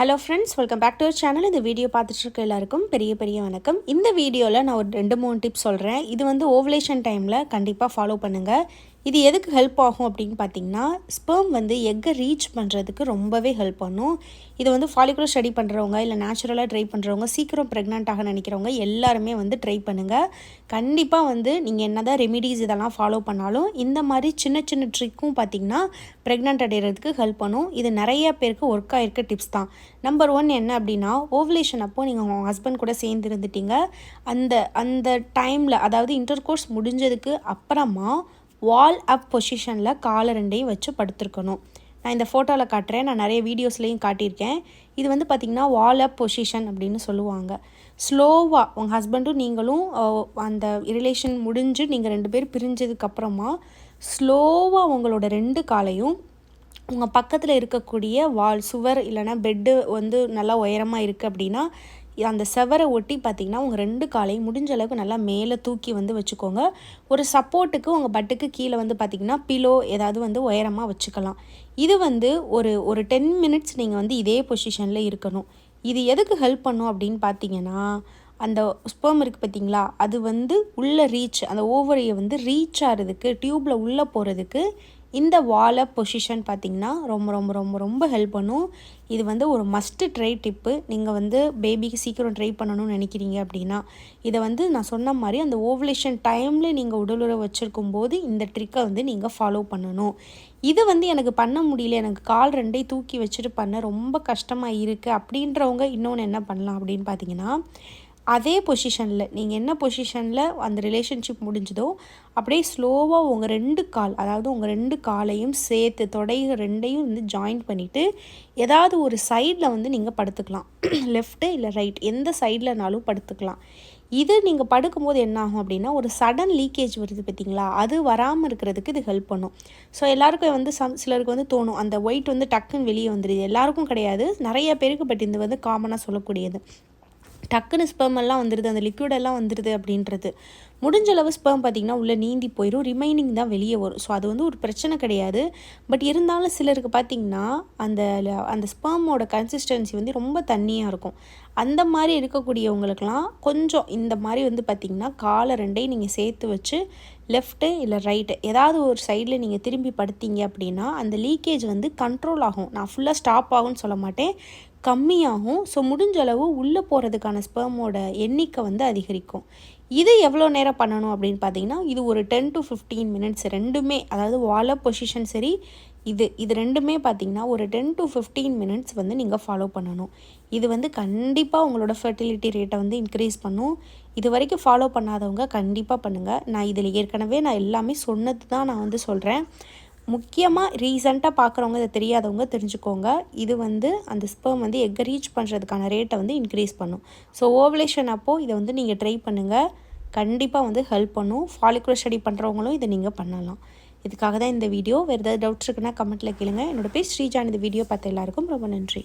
Hello friends welcome back to our channel இந்த video பார்த்துட்டு இருக்க எல்லாருக்கும் பெரிய பெரிய வணக்கம். இந்த வீடியோவில் நான் ஒரு ரெண்டு மூணு டிப்ஸ் சொல்கிறேன் இது வந்து ஓவலேஷன் டைமில் கண்டிப்பாக ஃபாலோ பண்ணுங்கள் இது எதுக்கு ஹெல்ப் ஆகும் அப்படின்னு பார்த்தீங்கன்னா ஸ்பெர்ம் வந்து எக்கை ரீச் பண்ணுறதுக்கு ரொம்பவே ஹெல்ப் பண்ணும். இது வந்து ஃபாலிகுலர் ஸ்டடி பண்ணுறவங்க இல்லை நேச்சுரலாக ட்ரை பண்ணுறவங்க சீக்கிரம் ப்ரெக்னென்ட் ஆக நினைக்கிறவங்க எல்லாருமே வந்து ட்ரை பண்ணுங்கள் கண்டிப்பாக வந்து நீங்கள் என்ன தான் ரெமிடிஸ் இதெல்லாம் ஃபாலோ பண்ணாலும் இந்த மாதிரி சின்ன சின்ன ட்ரிக்கும் பார்த்திங்கன்னா ப்ரெக்னென்ட் அடைகிறதுக்கு ஹெல்ப் பண்ணும். இது நிறைய பேருக்கு ஒர்க் ஆகிருக்க டிப்ஸ் தான். நம்பர் ஒன் என்ன அப்படின்னா ஓவலேஷன் அப்போது நீங்கள் உங்கள் ஹஸ்பண்ட் கூட சேர்ந்து இருந்துட்டீங்க. அந்த அந்த டைமில் அதாவது இன்டர் கோர்ஸ் முடிஞ்சதுக்கு அப்புறமா வால் அப் பொசிஷனில் காலை ரெண்டையும் வச்சு படுத்துருக்கணும். நான் இந்த ஃபோட்டோவில் காட்டுறேன். நான் நிறைய வீடியோஸ்லேயும் காட்டியிருக்கேன். இது வந்து பார்த்திங்கன்னா வால் அப் பொசிஷன் அப்படின்னு சொல்லுவாங்க. ஸ்லோவாக உங்கள் ஹஸ்பண்டும் நீங்களும் அந்த ரிலேஷன் முடிஞ்சு நீங்கள் ரெண்டு பேர் பிரிஞ்சதுக்கப்புறமா ஸ்லோவாக உங்களோட ரெண்டு காலையும் உங்கள் பக்கத்தில் இருக்கக்கூடிய வால் சுவர் இல்லைனா பெட்டு வந்து நல்லா உயரமாக இருக்குது அப்படின்னா அந்த செவரை ஒட்டி பார்த்திங்கன்னா உங்கள் ரெண்டு காலையும் முடிஞ்ச அளவுக்கு நல்லா மேலே தூக்கி வந்து வச்சுக்கோங்க. ஒரு சப்போர்ட்டுக்கு உங்கள் பட்டுக்கு கீழே வந்து பார்த்திங்கன்னா பிலோ ஏதாவது வந்து உயரமாக வச்சுக்கலாம். இது வந்து ஒரு ஒரு டென் மினிட்ஸ் நீங்கள் வந்து இதே பொசிஷனில் இருக்கணும். இது எதுக்கு ஹெல்ப் பண்ணும் அப்படின்னு பார்த்தீங்கன்னா அந்த ஸ்பேம் இருக்குது பார்த்தீங்களா அது வந்து உள்ளே ரீச் அந்த ஓவரியை வந்து ரீச் ஆகிறதுக்கு டியூப்பில் உள்ளே போகிறதுக்கு இந்த வாலை பொசிஷன் பார்த்திங்கன்னா ரொம்ப ரொம்ப ரொம்ப ரொம்ப ஹெல்ப் பண்ணும். இது வந்து ஒரு மஸ்ட்டு ட்ரை டிப்பு நீங்கள் வந்து பேபிக்கு சீக்கிரம் ட்ரை பண்ணணும்னு நினைக்கிறீங்க அப்படின்னா இதை வந்து நான் சொன்ன மாதிரி அந்த ஓவலேஷன் டைமில் நீங்கள் உடலுறை வச்சுருக்கும் போது இந்த ட்ரிக்கை வந்து நீங்கள் ஃபாலோ பண்ணணும். இது வந்து எனக்கு பண்ண முடியல. எனக்கு கால் ரெண்டையும் தூக்கி வச்சுட்டு பண்ண ரொம்ப கஷ்டமாக இருக்குது அப்படின்றவங்க இன்னொன்று என்ன பண்ணலாம் அப்படின்னு பார்த்தீங்கன்னா அதே பொசிஷனில் நீங்கள் என்ன பொசிஷனில் அந்த ரிலேஷன்ஷிப் முடிஞ்சதோ அப்படியே ஸ்லோவாக உங்கள் ரெண்டு கால் அதாவது உங்கள் ரெண்டு காலையும் சேர்த்து தொடைக ரெண்டையும் வந்து ஜாயின் பண்ணிவிட்டு ஏதாவது ஒரு சைடில் வந்து நீங்கள் படுத்துக்கலாம். லெஃப்ட்டு இல்லை ரைட் எந்த சைட்லனாலும் படுத்துக்கலாம். இது நீங்கள் படுக்கும்போது என்ன ஆகும் அப்படின்னா ஒரு சடன் லீக்கேஜ் வருது பார்த்தீங்களா? அது வராமல் இருக்கிறதுக்கு இது ஹெல்ப் பண்ணும். ஸோ எல்லாருக்கும் வந்து சம் சிலருக்கு வந்து தோணும் அந்த ஒயிட் வந்து டக்குன்னு வெளியே வந்துடுது எல்லாருக்கும் கிடையாது. நிறைய பேருக்கு பட் இது வந்து காமனாக சொல்லக்கூடியது. டக்குன்னு ஸ்பெர்ம் எல்லாம் வந்துடுது அந்த லிக்விட் எல்லாம் வந்துடுது அப்படின்றது. முடிஞ்ச அளவு ஸ்பெர்ம் பார்த்திங்கன்னா உள்ளே நீந்தி போயிடும் ரிமைனிங் தான் வெளியே வரும். ஸோ அது வந்து ஒரு பிரச்சனை கிடையாது. பட் இருந்தாலும் சிலருக்கு பார்த்திங்கன்னா அந்த அந்த ஸ்பெர்மோட கன்சிஸ்டன்சி வந்து ரொம்ப தண்ணியாக இருக்கும். அந்த மாதிரி இருக்கக்கூடியவங்களுக்கெல்லாம் கொஞ்சம் இந்த மாதிரி வந்து பார்த்திங்கன்னா காலை ரெண்டையும் நீங்கள் சேர்த்து வச்சு லெஃப்ட்டு இல்லை ரைட்டு ஏதாவது ஒரு சைடில் நீங்கள் திரும்பி படுத்தீங்க அப்படின்னா அந்த லீக்கேஜ் வந்து கண்ட்ரோல் ஆகும். நான் ஃபுல்லாக ஸ்டாப் ஆகும்னு சொல்ல மாட்டேன். கம்மியாகும். ஸோ முடிஞ்ச அளவு உள்ளே போகிறதுக்கான ஸ்பெர்மோட எண்ணிக்கை வந்து அதிகரிக்கும். இது எவ்வளோ நேரம் பண்ணணும் அப்படின்னு பார்த்தீங்கன்னா இது ஒரு டென் டு ஃபிஃப்டீன் மினிட்ஸ் ரெண்டுமே அதாவது வாலர் பொசிஷன் சரி இது இது ரெண்டுமே பார்த்திங்கன்னா ஒரு டென் டு ஃபிஃப்டீன் மினிட்ஸ் வந்து நீங்கள் ஃபாலோ பண்ணணும். இது வந்து கண்டிப்பாக உங்களோட ஃபர்டிலிட்டி ரேட்டை வந்து இன்க்ரீஸ் பண்ணும். இது வரைக்கும் ஃபாலோ பண்ணாதவங்க கண்டிப்பாக பண்ணுங்கள் நான் இதில் ஏற்கனவே நான் எல்லாமே சொன்னது தான் நான் வந்து சொல்கிறேன் முக்கியமாக ரீசண்டாக பார்க்குறவங்க இதை தெரியாதவங்க தெரிஞ்சுக்கோங்க. இது வந்து அந்த ஸ்பெர்ம் வந்து எக்கை ரீச் பண்ணுறதுக்கான ரேட்டை வந்து இன்க்ரீஸ் பண்ணும். ஸோ ஓவலேஷன் அப்போது இதை வந்து நீங்கள் ட்ரை பண்ணுங்கள் கண்டிப்பாக வந்து ஹெல்ப் பண்ணும். ஃபாலிகுலர் ஸ்டடி பண்ணுறவங்களும் இதை நீங்கள் பண்ணலாம். இதுக்காக தான் இந்த வீடியோ வேறு ஏதாவது டவுட்ஸ் இருக்குன்னா கமெண்ட்டில் கேளுங்க. என்னோடய பேர் ஸ்ரீஜான் இந்த வீடியோ பார்த்த எல்லாருக்கும் ரொம்ப நன்றி.